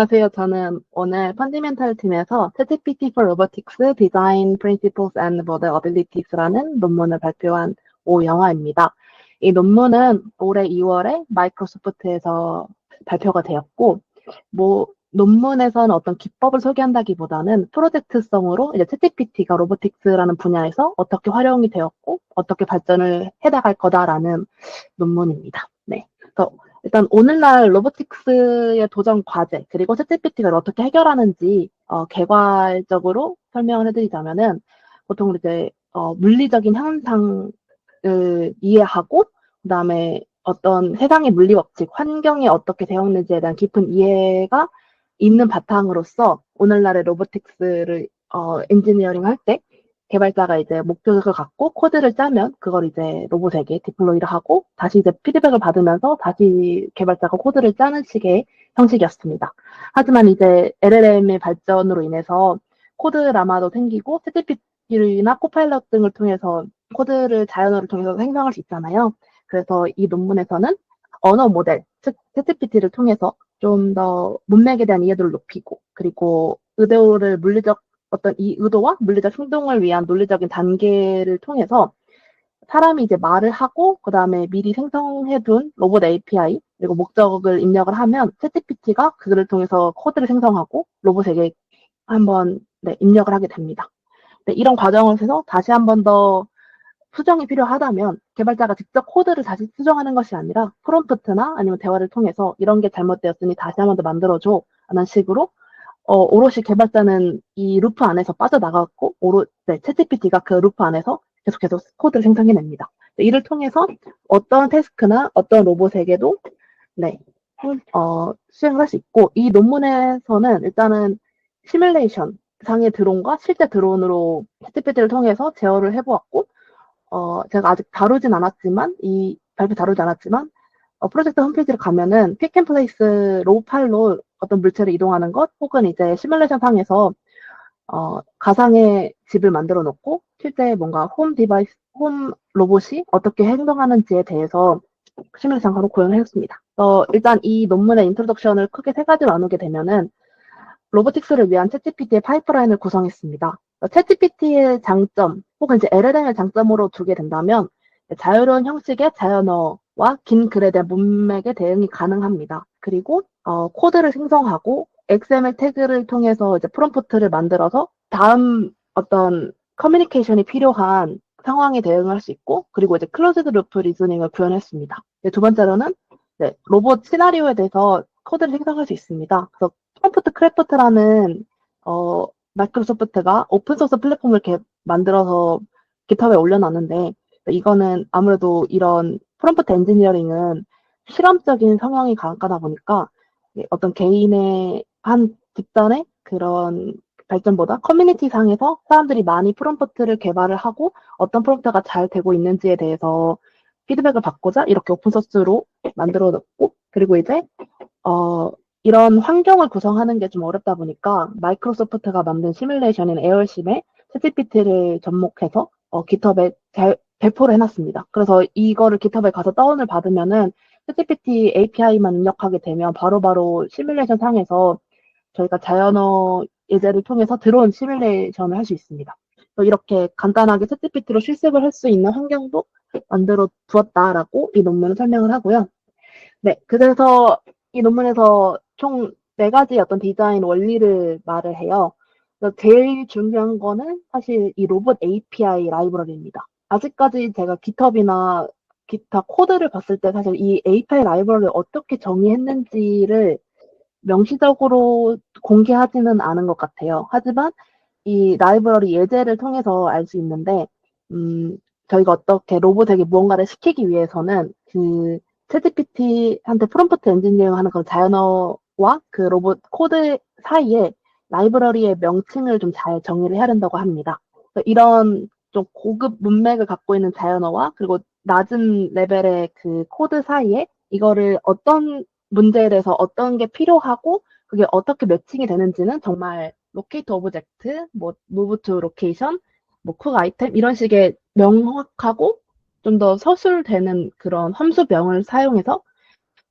안녕하세요. 저는 오늘 펀디멘탈 팀에서 ChatGPT for Robotics Design Principles and Model Abilities라는 논문을 발표한 오영아입니다. 이 논문은 올해 2월에 마이크로소프트에서 발표가 되었고, 뭐 논문에서는 어떤 기법을 소개한다기보다는 프로젝트성으로 이제 챗GPT가 로보틱스라는 분야에서 어떻게 활용이 되었고 어떻게 발전을 해나갈 거다라는 논문입니다. 네. 그래서 일단 오늘날 로보틱스의 도전 과제 그리고 챗GPT가 어떻게 해결하는지 어, 개괄적으로 설명을 해드리자면은 보통 이제 어, 물리적인 현상을 이해하고 그다음에 어떤 세상의 물리 법칙, 환경이 어떻게 되었는지에 대한 깊은 이해가 있는 바탕으로서 오늘날의 로보틱스를 어, 엔지니어링 할 때 개발자가 이제 목표를 갖고 코드를 짜면 그걸 이제 로봇에게 디플로이를 하고 다시 이제 피드백을 받으면서 다시 개발자가 코드를 짜는 식의 형식이었습니다. 하지만 이제 LLM의 발전으로 인해서 코드 라마도 생기고 챗GPT나 코파일럿 등을 통해서 코드를 자연어를 통해서 생성할 수 있잖아요. 그래서 이 논문에서는 언어 모델, 즉 챗GPT를 통해서 좀 더 문맥에 대한 이해도를 높이고 그리고 의도를 물리적 어떤 이 의도와 물리적 행동을 위한 논리적인 단계를 통해서 사람이 이제 말을 하고 그 다음에 미리 생성해둔 로봇 API 그리고 목적을 입력을 하면 챗GPT가 그를 통해서 코드를 생성하고 로봇에게 한번 네, 입력을 하게 됩니다. 네, 이런 과정을 해서 다시 한 번 더 수정이 필요하다면 개발자가 직접 코드를 다시 수정하는 것이 아니라 프롬프트나 아니면 대화를 통해서 이런 게 잘못되었으니 다시 한 번 더 만들어줘 라는 식으로 어, 오롯이 개발자는 이 루프 안에서 빠져나갔고 오롯 네, 챗GPT가 그 루프 안에서 계속 계속 코드를 생성해냅니다. 네, 이를 통해서 어떤 태스크나 어떤 로봇에게도 네, 어, 수행을 할 수 있고 이 논문에서는 일단은 시뮬레이션 상의 드론과 실제 드론으로 챗GPT를 통해서 제어를 해보았고 어, 제가 아직 다루진 않았지만, 이 발표 다루지 않았지만, 어, 프로젝트 홈페이지를 가면은 픽앤플레이스 로우팔로 어떤 물체를 이동하는 것, 혹은 이제 시뮬레이션 상에서 어, 가상의 집을 만들어 놓고 실제 뭔가 홈 디바이스, 홈 로봇이 어떻게 행동하는지에 대해서 시뮬레이션으로 구현을 했습니다. 어, 일단 이 논문의 인트로덕션을 크게 세 가지로 나누게 되면은 로보틱스를 위한 챗GPT의 파이프라인을 구성했습니다. 챗GPT의 장점 혹은 이제 LLM의 장점으로 두게 된다면 자유로운 형식의 자연어와 긴 글에 대한 문맥의 대응이 가능합니다. 그리고 어, 코드를 생성하고 XML 태그를 통해서 이제 프롬프트를 만들어서 다음 어떤 커뮤니케이션이 필요한 상황에 대응을 할수 있고 그리고 이제 클로즈드 루프 리즈닝을 구현했습니다. 두 번째로는 네, 로봇 시나리오에 대해서 코드를 생성할 수 있습니다. 그래서 프롬프트 크래프트라는 어, 마이크로소프트가 오픈소스 플랫폼을 이렇게 만들어서 깃허브에 올려놨는데 이거는 아무래도 이런 프롬프트 엔지니어링은 실험적인 성향이 강하다 보니까 어떤 개인의 한 집단의 그런 발전보다 커뮤니티 상에서 사람들이 많이 프롬프트를 개발을 하고 어떤 프롬프트가 잘 되고 있는지에 대해서 피드백을 받고자 이렇게 오픈소스로 만들어 놨고 그리고 이제 어 이런 환경을 구성하는 게 좀 어렵다 보니까 마이크로소프트가 만든 시뮬레이션인 에어심에 챗GPT를 접목해서 어, 깃허브에 잘 배포를 해놨습니다. 그래서 이거를 깃허브에 가서 다운을 받으면은 챗GPT API만 입력하게 되면 바로바로 바로 시뮬레이션 상에서 저희가 자연어 예제를 통해서 들어온 시뮬레이션을 할 수 있습니다. 이렇게 간단하게 챗GPT로 실습을 할 수 있는 환경도 만들어 두었다라고 이 논문을 설명을 하고요. 네, 그래서 이 논문에서 총 네 가지 어떤 디자인 원리를 말을 해요. 제일 중요한 거는 사실 이 로봇 API 라이브러리입니다. 아직까지 제가 깃허브나 기타 코드를 봤을 때 사실 이 API 라이브러리를 어떻게 정의했는지를 명시적으로 공개하지는 않은 것 같아요. 하지만 이 라이브러리 예제를 통해서 알 수 있는데, 음, 저희가 어떻게 로봇에게 무언가를 시키기 위해서는 그 챗GPT한테 프롬프트 엔지니어링 하는 그런 자연어와 그 로봇 코드 사이에 라이브러리의 명칭을 좀 잘 정의를 해야 된다고 합니다. 이런 좀 고급 문맥을 갖고 있는 자연어와 그리고 낮은 레벨의 그 코드 사이에 이거를 어떤 문제에 대해서 어떤 게 필요하고 그게 어떻게 매칭이 되는지는 정말 로케이트 오브젝트, 뭐 무브 투 로케이션, 뭐쿡 아이템 이런 식의 명확하고 좀 더 서술되는 그런 함수명을 사용해서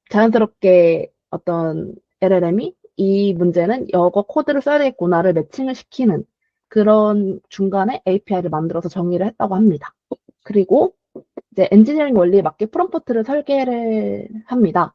자연스럽게 어떤 LLM이 이 문제는 이거 코드를 써야 되겠구나를 매칭을 시키는 그런 중간에 API를 만들어서 정의를 했다고 합니다. 그리고 이제 엔지니어링 원리에 맞게 프롬프트를 설계를 합니다.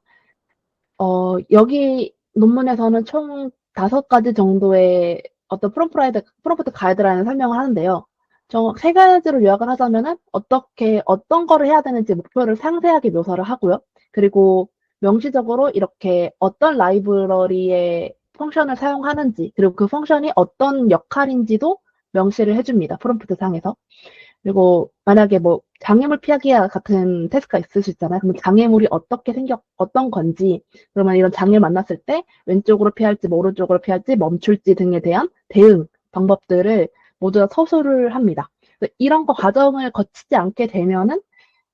어, 여기 논문에서는 총 다섯 가지 정도의 어떤 프롬프트, 프롬프트 가이드라인을 설명을 하는데요. 정세 가지로 요약을 하자면은 어떻게 어떤 거를 해야 되는지 목표를 상세하게 묘사를 하고요. 그리고 명시적으로 이렇게 어떤 라이브러리의 펑션을 사용하는지 그리고 그 펑션이 어떤 역할인지도 명시를 해줍니다. 프롬프트 상에서. 그리고 만약에 뭐 장애물 피하기 같은 테스트가 있을 수 있잖아요. 그럼 장애물이 어떻게 생겼, 어떤 건지, 그러면 이런 장애를 만났을 때 왼쪽으로 피할지, 뭐 오른쪽으로 피할지, 멈출지 등에 대한 대응 방법들을 모두 다 서술을 합니다. 이런 거 과정을 거치지 않게 되면은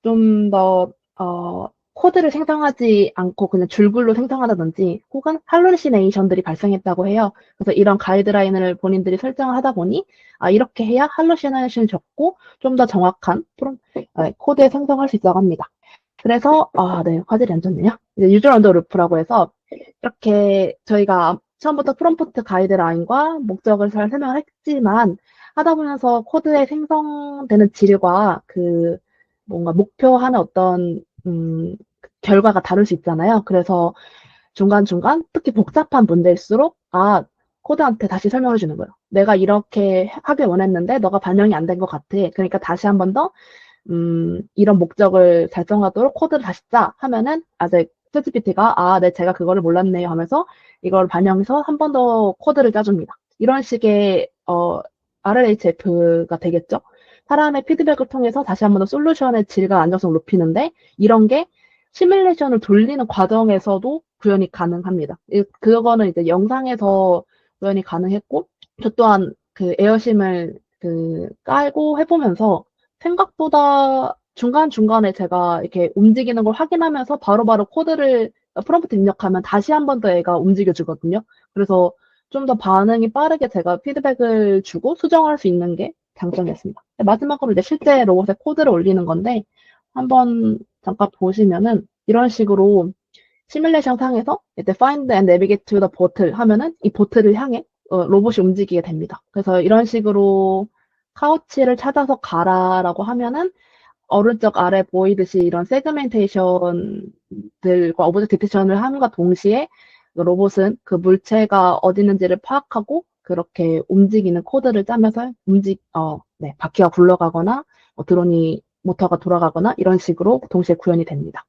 좀 더, 어, 코드를 생성하지 않고 그냥 줄글로 생성하다든지 혹은 할루시네이션들이 발생했다고 해요. 그래서 이런 가이드라인을 본인들이 설정을 하다 보니 아 이렇게 해야 할루시네이션이 적고 좀 더 정확한 아, 코드에 생성할 수 있다고 합니다. 그래서 아 네 화질이 안 좋네요. 이제 유저 언더 루프라고 해서 이렇게 저희가 처음부터 프롬프트 가이드라인과 목적을 잘 설명을 했지만 하다 보면서 코드에 생성되는 질과 그 뭔가 목표하는 어떤 음, 결과가 다를 수 있잖아요. 그래서 중간중간 특히 복잡한 문제일수록 아 코드한테 다시 설명해 주는 거예요. 내가 이렇게 하길 원했는데 너가 반영이 안 된 것 같아. 그러니까 다시 한 번 더 음, 이런 목적을 달성하도록 코드를 다시 짜 하면은 아직 챗GPT가 아, 네, 제가 그거를 몰랐네요 하면서 이걸 반영해서 한 번 더 코드를 짜줍니다. 이런 식의 어, RLHF가 되겠죠. 사람의 피드백을 통해서 다시 한 번 더 솔루션의 질과 안정성을 높이는데 이런 게 시뮬레이션을 돌리는 과정에서도 구현이 가능합니다. 그거는 이제 영상에서 구현이 가능했고 저 또한 그 에어심을 그 깔고 해보면서 생각보다 중간중간에 제가 이렇게 움직이는 걸 확인하면서 바로바로 코드를 프롬프트 입력하면 다시 한 번더 얘가 움직여 주거든요. 그래서 좀 더 반응이 빠르게 제가 피드백을 주고 수정할 수 있는 게 장점이었습니다. 마지막으로 이제 실제 로봇에 코드를 올리는 건데 한번 잠깐 보시면은 이런 식으로 시뮬레이션 상에서 이제 find and navigate to the portal 하면은 이 보트를 향해 어, 로봇이 움직이게 됩니다. 그래서 이런 식으로 카우치를 찾아서 가라라고 하면은 오른쪽 아래 보이듯이 이런 세그멘테이션들과 오브젝트 디텍션을 함과 동시에 로봇은 그 물체가 어디 있는지를 파악하고 그렇게 움직이는 코드를 짜면서 움직, 어, 네, 바퀴가 굴러가거나 뭐 드론이 모터가 돌아가거나 이런 식으로 동시에 구현이 됩니다.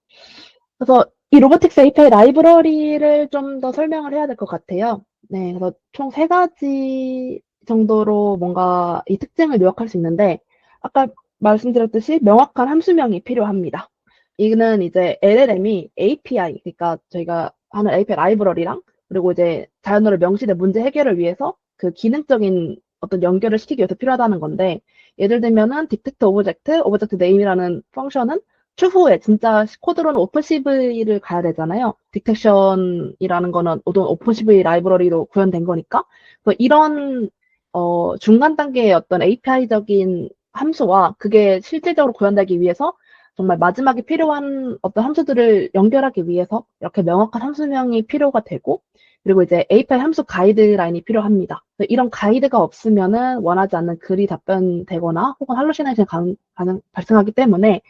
그래서 이 로보틱스 API 라이브러리를 좀 더 설명을 해야 될 것 같아요. 네, 그래서 총 세 가지 정도로 뭔가 이 특징을 요약할 수 있는데 아까 말씀드렸듯이 명확한 함수명이 필요합니다. 이는 이제 LLM이 API, 그러니까 저희가 하는 API 라이브러리랑 그리고 이제 자연어를 명시된 문제 해결을 위해서 그 기능적인 어떤 연결을 시키기 위해서 필요하다는 건데 예를 들면은 detect object, object name이라는 펑션은 추후에 진짜 코드로는 오픈CV를 가야 되잖아요. detection이라는 거는 오픈CV 라이브러리로 구현된 거니까. 그래서 이런 어, 중간 단계의 어떤 API적인 함수와 그게 실질적으로 구현되기 위해서 정말 마지막에 필요한 어떤 함수들을 연결하기 위해서 이렇게 명확한 함수명이 필요가 되고 그리고 이제 API 함수 가이드라인이 필요합니다. 이런 가이드가 없으면은 원하지 않는 글이 답변되거나 혹은 할루시네이션이 가능, 발생하기 때문에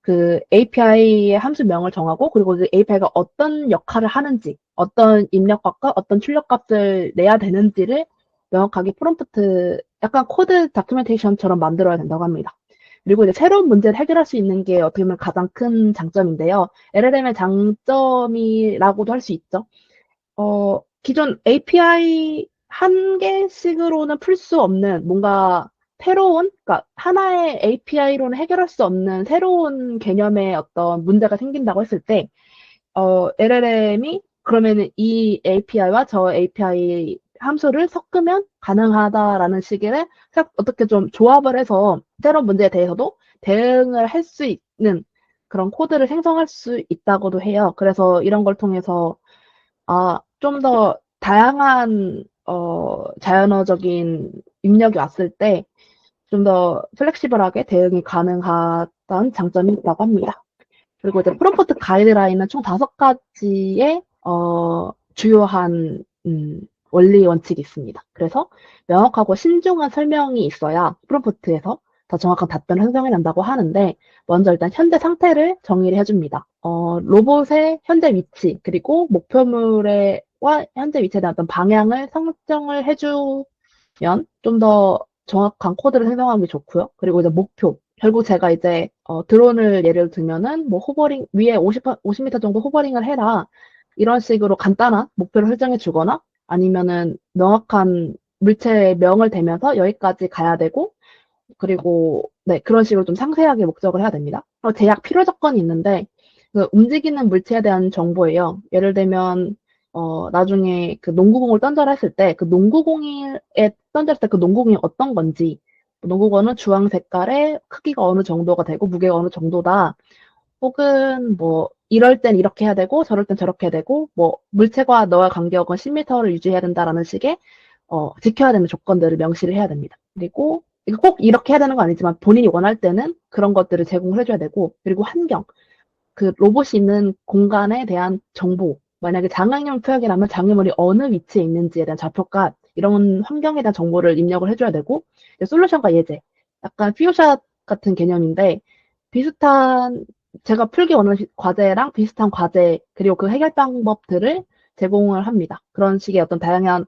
그 API의 함수명을 정하고 그리고 그 API가 어떤 역할을 하는지 어떤 입력값과 어떤 출력값을 내야 되는지를 명확하게 프롬프트 약간 코드 다큐멘테이션처럼 만들어야 된다고 합니다. 그리고 이제 새로운 문제를 해결할 수 있는 게 어떻게 보면 가장 큰 장점인데요. LLM의 장점이라고도 할 수 있죠. 어, 기존 API 한 개씩으로는 풀 수 없는 뭔가 새로운, 그러니까 하나의 API로는 해결할 수 없는 새로운 개념의 어떤 문제가 생긴다고 했을 때, 어, LLM이 그러면 이 API와 저 API 함수를 섞으면 가능하다라는 식의 어떻게 좀 조합을 해서 새로운 문제에 대해서도 대응을 할 수 있는 그런 코드를 생성할 수 있다고도 해요. 그래서 이런 걸 통해서 아, 좀 더 다양한 어, 자연어적인 입력이 왔을 때 좀 더 플렉시블하게 대응이 가능하다는 장점이 있다고 합니다. 그리고 이제 프롬프트 가이드라인은 총 다섯 가지의 어, 주요한 음, 원리 원칙이 있습니다. 그래서 명확하고 신중한 설명이 있어야 프롬프트에서 더 정확한 답변을 생성해 낸다고 하는데 먼저 일단 현재 상태를 정의를 해줍니다. 어, 로봇의 현재 위치 그리고 목표물의 와 현재 위치에 대한 어떤 방향을 설정을 해주면 좀 더 정확한 코드를 생성하기 좋고요. 그리고 이제 목표 결국 제가 이제 어, 드론을 예를 들면은 뭐 호버링 위에 50, 50m 정도 호버링을 해라 이런 식으로 간단한 목표를 설정해 주거나 아니면은 명확한 물체의 명을 대면서 여기까지 가야 되고 그리고 네 그런 식으로 좀 상세하게 목적을 해야 됩니다. 어, 제약 필요 조건이 있는데 그 움직이는 물체에 대한 정보예요. 예를 들면 어, 나중에 그 농구공을 던져라 했을 때 그 농구공에 던졌을 때 그 농구공이 어떤 건지 농구공은 주황 색깔의 크기가 어느 정도가 되고 무게가 어느 정도다. 혹은 뭐 이럴 땐 이렇게 해야 되고 저럴 땐 저렇게 해야 되고 뭐 물체과 너의 간격은 10m를 유지해야 된다라는 식의 어, 지켜야 되는 조건들을 명시를 해야 됩니다. 그리고 꼭 이렇게 해야 되는 건 아니지만 본인이 원할 때는 그런 것들을 제공을 해줘야 되고 그리고 환경 그 로봇이 있는 공간에 대한 정보 만약에 장애물 표현이라면 장애물이 어느 위치에 있는지에 대한 좌표값 이런 환경에 대한 정보를 입력을 해줘야 되고 솔루션과 예제 약간 퓨샷 같은 개념인데 비슷한 제가 풀기 원하는 과제랑 비슷한 과제 그리고 그 해결 방법들을 제공을 합니다. 그런 식의 어떤 다양한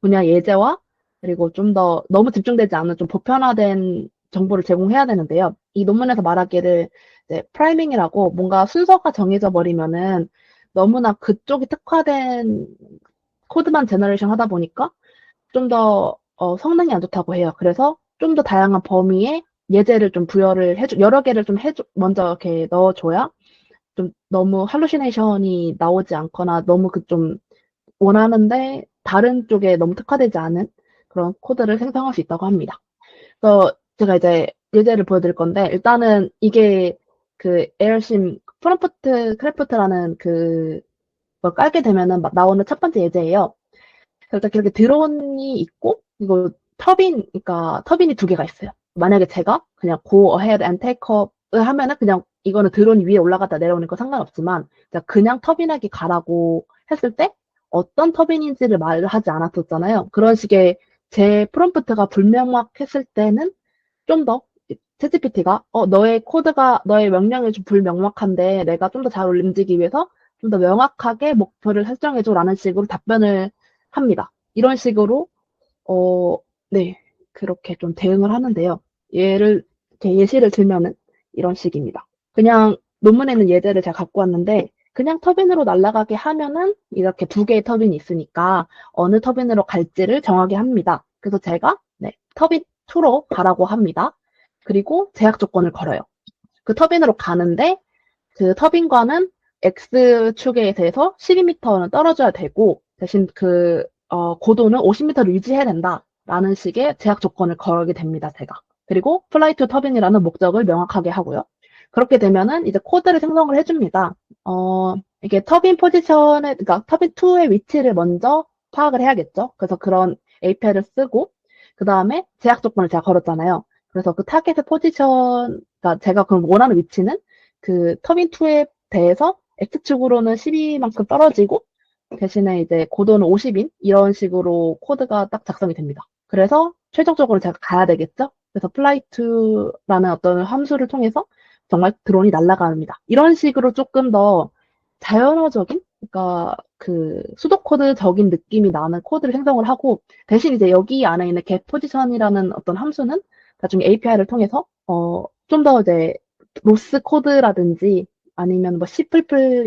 분야 예제와 그리고 좀 더 너무 집중되지 않은 좀 보편화된 정보를 제공해야 되는데요. 이 논문에서 말하기를 이제 프라이밍이라고 뭔가 순서가 정해져 버리면은 너무나 그쪽이 특화된 코드만 제너레이션 하다 보니까 좀더 어, 성능이 안 좋다고 해요. 그래서 좀 더 다양한 범위의 예제를 좀 부여를 해줘, 여러 개를 좀 해줘, 먼저 이렇게 넣어줘야 좀 너무 할루시네이션이 나오지 않거나 너무 그 좀 원하는데 다른 쪽에 너무 특화되지 않은 그런 코드를 생성할 수 있다고 합니다. 그래서 제가 이제 예제를 보여드릴 건데 일단은 이게 그 에어심 프롬프트 크래프트라는 그 걸 깔게 되면은 나오는 첫 번째 예제예요. 그래서 이렇게 드론이 있고 이거 터빈, 그러니까 터빈이 두 개가 있어요. 만약에 제가 그냥 go ahead and take up을 하면은 그냥 이거는 드론 위에 올라갔다 내려오는 거 상관없지만 그냥 터빈에게 가라고 했을 때 어떤 터빈인지를 말을 하지 않았었잖아요. 그런 식의 제 프롬프트가 불명확했을 때는 좀 더 챗GPT가 어 너의 코드가 너의 명령이 좀 불명확한데 내가 좀 더 잘 움직이기 위해서 좀 더 명확하게 목표를 설정해줘라는 식으로 답변을 합니다. 이런 식으로 어, 네 그렇게 좀 대응을 하는데요. 예를 예시를 들면은 이런 식입니다. 그냥 논문에 있는 예제를 제가 갖고 왔는데 그냥 터빈으로 날아가게 하면은 이렇게 두 개의 터빈이 있으니까 어느 터빈으로 갈지를 정하게 합니다. 그래서 제가 네, 터빈 2로 가라고 합니다. 그리고 제약 조건을 걸어요. 그 터빈으로 가는데 그 터빈과는 X축에 대해서 12m는 떨어져야 되고 대신 그 어, 고도는 50m를 유지해야 된다라는 식의 제약 조건을 걸게 됩니다. 제가. 그리고 플라이 투 터빈이라는 목적을 명확하게 하고요. 그렇게 되면은 이제 코드를 생성을 해줍니다. 어, 이게 터빈 포지션에, 그러니까 터빈 2의 위치를 먼저 파악을 해야겠죠. 그래서 그런 API를 쓰고, 그 다음에 제약 조건을 제가 걸었잖아요. 그래서 그 타겟의 포지션, 그러니까 제가 그럼 원하는 위치는 그 터빈 2에 대해서 X축으로는 12만큼 떨어지고, 대신에 이제 고도는 50인, 이런 식으로 코드가 딱 작성이 됩니다. 그래서 최종적으로 제가 가야 되겠죠? 그래서 플라이트라는 어떤 함수를 통해서 정말 드론이 날아갑니다. 이런 식으로 조금 더 자연어적인, 그러니까 그 수도 코드적인 느낌이 나는 코드를 생성을 하고 대신 이제 여기 안에 있는 get 포지션이라는 어떤 함수는 나중에 API를 통해서 어, 좀 더 이제 로스 코드라든지 아니면 뭐 C++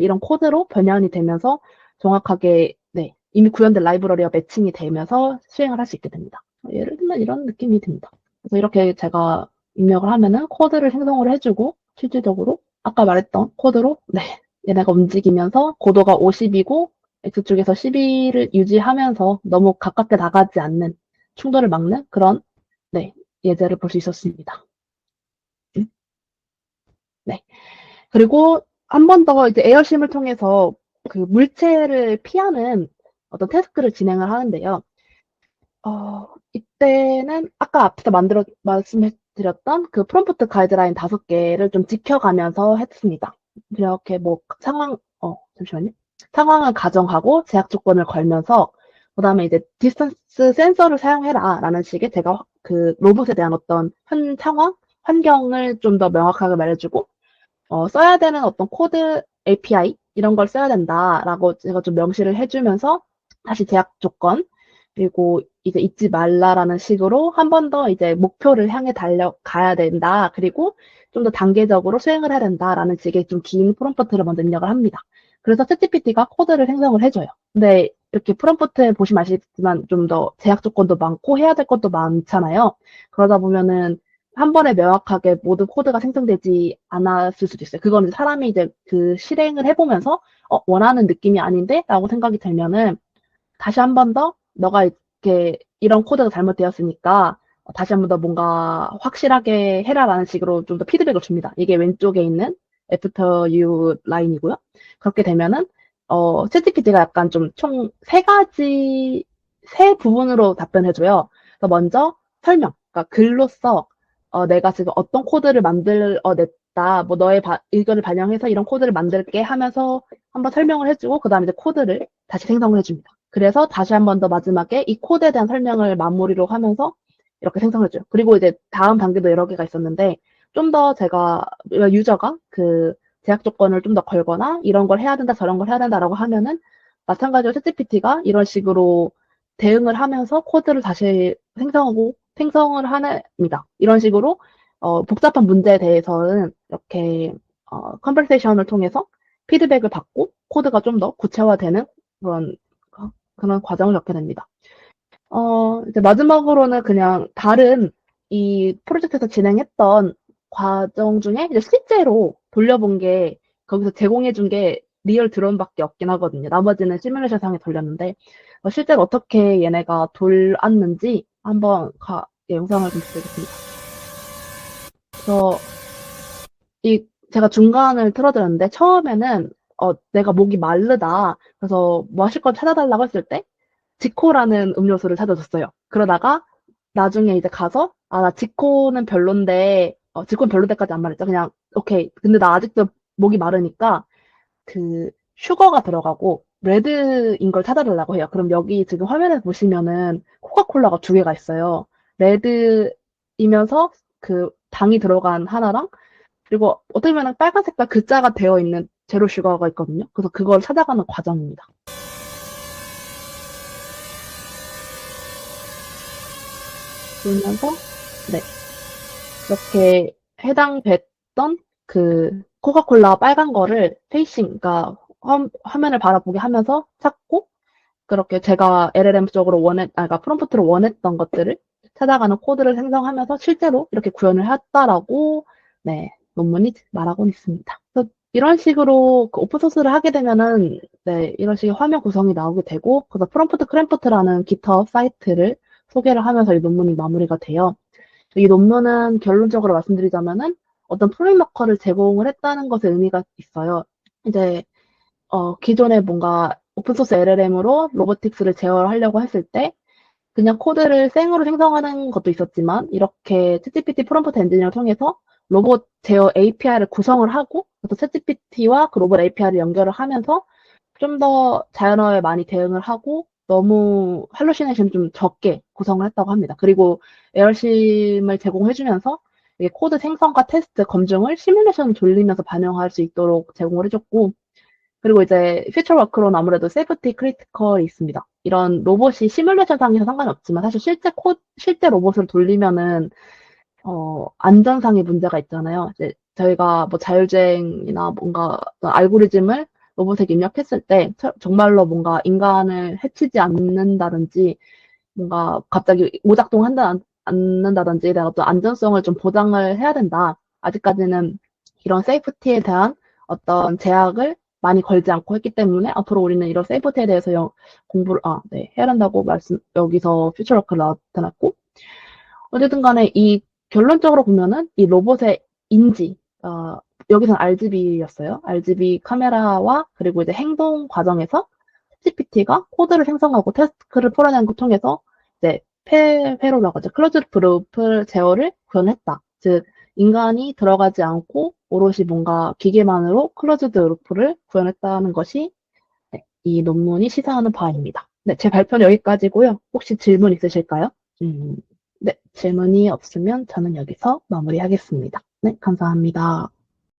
이런 코드로 변환이 되면서 정확하게 네, 이미 구현된 라이브러리와 매칭이 되면서 수행을 할 수 있게 됩니다. 예를 들면 이런 느낌이 듭니다. 그래서 이렇게 제가 입력을 하면은 코드를 생성을 해주고 실질적으로 아까 말했던 코드로 네 얘네가 움직이면서 고도가 50이고 X쪽에서 12를 유지하면서 너무 가깝게 나가지 않는 충돌을 막는 그런 네 예제를 볼 수 있었습니다. 음? 네 그리고 한 번 더 이제 에어심을 통해서 그 물체를 피하는 어떤 태스크를 진행을 하는데요. 어, 이때는 아까 앞에서 만들어 말씀드렸던 그 프롬프트 가이드라인 다섯 개를 좀 지켜가면서 했습니다. 이렇게 뭐 상황 어 잠시만요. 상황을 가정하고 제약 조건을 걸면서 그다음에 이제 디스턴스 센서를 사용해라라는 식의 제가 그 로봇에 대한 어떤 현 상황, 환경을 좀 더 명확하게 말해주고 어, 써야 되는 어떤 코드 API 이런 걸 써야 된다라고 제가 좀 명시를 해주면서 다시 제약 조건 그리고 이제 잊지 말라라는 식으로 한 번 더 이제 목표를 향해 달려가야 된다. 그리고 좀 더 단계적으로 수행을 해야 된다라는 식의 좀 긴 프롬프트를 먼저 입력을 합니다. 그래서 챗GPT가 코드를 생성을 해줘요. 근데 이렇게 프롬프트 보시면 아시겠지만 좀 더 제약 조건도 많고 해야 될 것도 많잖아요. 그러다 보면은 한 번에 명확하게 모든 코드가 생성되지 않았을 수도 있어요. 그거는 사람이 이제 그 실행을 해보면서 어, 원하는 느낌이 아닌데? 라고 생각이 들면은 다시 한 번 더 너가 이렇게 이런 코드가 잘못되었으니까 다시 한 번 더 뭔가 확실하게 해라라는 식으로 좀 더 피드백을 줍니다. 이게 왼쪽에 있는 after you 라인이고요. 그렇게 되면은 어, 챗GPT가 약간 좀 총 세 가지 세 부분으로 답변해줘요. 그래서 먼저 설명, 그러니까 글로써 어, 내가 지금 어떤 코드를 만들어냈다, 뭐 너의 바, 의견을 반영해서 이런 코드를 만들게 하면서 한번 설명을 해주고 그 다음에 이제 코드를 다시 생성을 해줍니다. 그래서 다시 한 번 더 마지막에 이 코드에 대한 설명을 마무리로 하면서 이렇게 생성해줘요. 그리고 이제 다음 단계도 여러 개가 있었는데 좀 더 제가 유저가 그 제약 조건을 좀 더 걸거나 이런 걸 해야 된다 저런 걸 해야 된다라고 하면은 마찬가지로 챗GPT가 이런 식으로 대응을 하면서 코드를 다시 생성하고 생성을 합니다. 이런 식으로 어, 복잡한 문제에 대해서는 이렇게 어, 컨버세이션을 통해서 피드백을 받고 코드가 좀 더 구체화되는 그런 그런 과정을 겪게 됩니다. 어, 이제 마지막으로는 그냥 다른 이 프로젝트에서 진행했던 과정 중에 이제 실제로 돌려본 게 거기서 제공해 준 게 리얼 드론밖에 없긴 하거든요. 나머지는 시뮬레이션 상에 돌렸는데 어, 실제로 어떻게 얘네가 돌았는지 한번 가, 예, 영상을 좀 보겠습니다. 그래서 이 제가 중간을 틀어드렸는데 처음에는 어, 내가 목이 마르다. 그래서 마실 걸 찾아달라고 했을 때 지코라는 음료수를 찾아줬어요. 그러다가 나중에 이제 가서 아, 나 지코는 별론데 어, 지코는 별로데까지 안 말했죠. 그냥 오케이. 근데 나 아직도 목이 마르니까 그 슈거가 들어가고 레드인 걸 찾아달라고 해요. 그럼 여기 지금 화면에 보시면은 코카콜라가 두 개가 있어요. 레드이면서 그 당이 들어간 하나랑 그리고 어떻게 보면 빨간 색깔 글자가 되어 있는 제로 슈거가 있거든요. 그래서 그걸 찾아가는 과정입니다. 그러면서 네 이렇게 해당 됐던 그 코카콜라 빨간 거를 페이싱, 그러니까 화, 화면을 바라보게 하면서 찾고 그렇게 제가 LLM 쪽으로 원했, 아, 그러니까 프롬프트로 원했던 것들을 찾아가는 코드를 생성하면서 실제로 이렇게 구현을 했다라고 네 논문이 말하고 있습니다. 이런 식으로 그 오픈소스를 하게 되면은 네 이런 식의 화면 구성이 나오게 되고 그래서 프롬프트 크램프트라는 GitHub 사이트를 소개를 하면서 이 논문이 마무리가 돼요. 이 논문은 결론적으로 말씀드리자면은 어떤 프레임워커를 제공을 했다는 것에 의미가 있어요. 이제 어, 기존에 뭔가 오픈소스 LLM으로 로보틱스를 제어하려고 했을 때 그냥 코드를 생으로 생성하는 것도 있었지만 이렇게 챗GPT 프롬프트 엔지니어를 통해서 로봇 제어 API를 구성을 하고 그래서 챗GPT와 그 로봇 API를 연결을 하면서 좀 더 자연어에 많이 대응을 하고 너무 할로시네이션 좀 적게 구성을 했다고 합니다. 그리고 에어심을 제공해주면서 코드 생성과 테스트, 검증을 시뮬레이션 돌리면서 반영할 수 있도록 제공을 해줬고 그리고 이제 퓨처 워크로는 아무래도 세이프티 크리티컬이 있습니다. 이런 로봇이 시뮬레이션 상에서 상관이 없지만 사실 실제 코 실제 로봇을 돌리면은 어, 안전상의 문제가 있잖아요. 이제 저희가 뭐 자율주행이나 뭔가 알고리즘을 로봇에게 입력했을 때 정말로 뭔가 인간을 해치지 않는다든지 뭔가 갑자기 오작동한다 않는다든지에 대한 어떤 안전성을 좀 보장을 해야 된다. 아직까지는 이런 세이프티에 대한 어떤 제약을 많이 걸지 않고 했기 때문에 앞으로 우리는 이런 세이프티에 대해서 영, 공부를 아, 네, 해야 한다고 말씀 여기서 퓨처워크를 나타났고 어쨌든 간에 이 결론적으로 보면은 이 로봇의 인지 어, 여기서는 RGB였어요. RGB 카메라와 그리고 이제 행동 과정에서 GPT가 코드를 생성하고 테스트를 풀어내는 것 통해서 이제 폐회로라고 하죠. 클로즈 그룹 제어를 구현했다. 즉 인간이 들어가지 않고 오롯이 뭔가 기계만으로 클로즈드 루프를 구현했다는 것이 네, 이 논문이 시사하는 바입니다. 네, 제 발표는 여기까지고요. 혹시 질문 있으실까요? 음, 네, 질문이 없으면 저는 여기서 마무리하겠습니다. 네, 감사합니다.